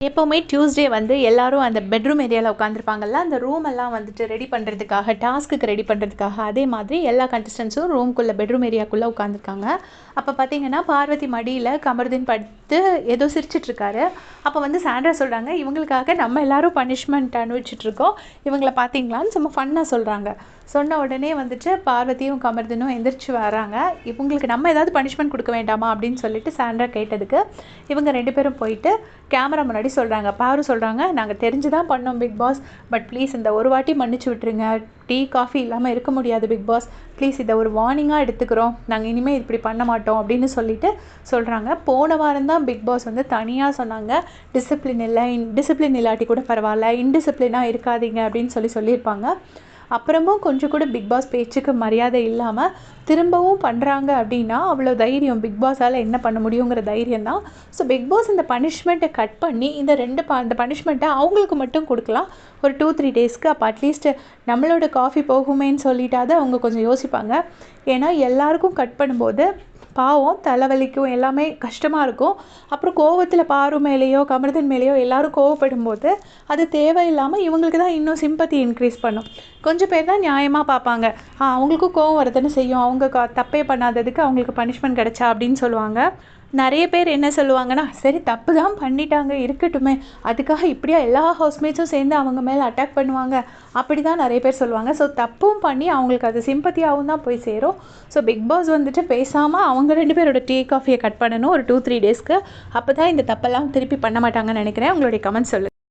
எப்போவுமே டியூஸ்டே வந்து எல்லாரும் அந்த பெட்ரூம் ஏரியாவில் உட்காந்துருப்பாங்கல்ல அந்த ரூம் எல்லாம் வந்துட்டு ரெடி பண்ணுறதுக்காக டாஸ்க்குக்கு ரெடி பண்ணுறதுக்காக அதே மாதிரி எல்லா கண்டஸ்டன்ஸும் ரூம்குள்ளே பெட்ரூம் ஏரியாக்குள்ளே உட்காந்துருக்காங்க அப்போ பார்த்தீங்கன்னா பார்வதி மடியில் கமருதீன் படுத்து ஏதோ சிரிச்சிட்ருக்காரு அப்போ வந்து சாண்ட்ரா சொல்கிறாங்க இவங்களுக்காக நம்ம எல்லோரும் பனிஷ்மெண்ட் அனுபவிச்சிட்ருக்கோம் இவங்கள பார்த்தீங்களான்னு சும்மா ஃபன்னாக சொல்கிறாங்க சொன்ன உடனே வந்துட்டு பார்வதியும் கமர்தனும் எந்திரிச்சு வராங்க. இவங்களுக்கு நம்ம ஏதாவது பனிஷ்மெண்ட் கொடுக்க வேண்டாமா அப்படின்னு சொல்லிட்டு சாண்ட்ரா கேட்டதுக்கு இவங்க ரெண்டு பேரும் போயிட்டு கேமரா முன்னாடி சொல்கிறாங்க பாரு சொல்கிறாங்க நாங்கள் தெரிஞ்சு தான் பண்ணோம் பிக் பாஸ். பட் ப்ளீஸ் இந்த ஒரு வாட்டி மன்னிச்சு விட்டுருங்க. டீ காஃபி இல்லாமல் இருக்க முடியாது பிக் பாஸ். ப்ளீஸ் இதை ஒரு வார்னிங்காக எடுத்துக்கிறோம். நாங்கள் இனிமேல் இப்படி பண்ண மாட்டோம் அப்படின்னு சொல்லிட்டு சொல்கிறாங்க போன வாரம் தான் பிக் பாஸ் வந்து தனியாக சொன்னாங்க. டிசிப்ளின் இல்லை இன் டிசிப்ளின் இல்லாட்டி கூட பரவாயில்ல. இன்டிசிப்ளினாக இருக்காதீங்க அப்படின்னு சொல்லி சொல்லியிருப்பாங்க. அப்புறமும் கொஞ்சம் கூட பிக் பாஸ் பேச்சுக்கு மரியாதை இல்லாமல் திரும்பவும் பண்ணுறாங்க அப்படின்னா அவ்வளோ தைரியம் பிக் பாஸால் என்ன பண்ண முடியுங்கிற தைரியம் தான். ஸோ பிக் பாஸ் இந்த பனிஷ்மெண்ட்டை கட் பண்ணி இந்த ரெண்டு ப அந்த பனிஷ்மெண்ட்டை அவங்களுக்கு மட்டும் கொடுக்கலாம். ஒரு டூ த்ரீ டேஸ்க்கு அப்போ அட்லீஸ்ட் நம்மளோட காஃபி போகுமேன்னு சொல்லிட்டாவது அவங்க கொஞ்சம் யோசிப்பாங்க. ஏன்னா எல்லாருக்கும் கட் பண்ணும்போது பாவம் தலைவலிக்கும் எல்லாமே கஷ்டமாக இருக்கும். அப்புறம் கோவத்தில் பாரு மேலேயோ கமர்தன் மேலேயோ எல்லாரும் கோவப்படும் போது அது தேவையில்லாமல் இவங்களுக்கு தான் இன்னும் சிம்பத்தி இன்க்ரீஸ் பண்ணும். கொஞ்சம் பேர் தான் நியாயமாக பார்ப்பாங்க. ஆ அவங்களுக்கும் கோவம் வரதானே செய்யும். அவங்க க தப்பே பண்ணாததுக்கு அவங்களுக்கு பனிஷ்மெண்ட் கிடைச்சா அப்படின்னு சொல்லுவாங்க. நிறைய பேர் என்ன சொல்லுவாங்கன்னா சரி தப்பு தான் பண்ணிட்டாங்க இருக்கட்டுமே. அதுக்காக இப்படியா எல்லா ஹவுஸ்மேட்ஸும் சேர்ந்து அவங்க மேலே அட்டாக் பண்ணுவாங்க? அப்படி தான் நிறைய பேர் சொல்லுவாங்க. ஸோ தப்பும் பண்ணி அவங்களுக்கு அது சிம்பத்தியாகவும் தான் போய் சேரும். ஸோ பிக் பாஸ் வந்துட்டு பேசாமல் அவங்க ரெண்டு பேரோட டீ காஃபியை கட் பண்ணணும் ஒரு டூ த்ரீ டேஸ்க்கு அப்போ தான் இந்த தப்பெல்லாம் திருப்பி பண்ண மாட்டாங்கன்னு நினைக்கிறேன். உங்களுடைய கமெண்ட் சொல்லு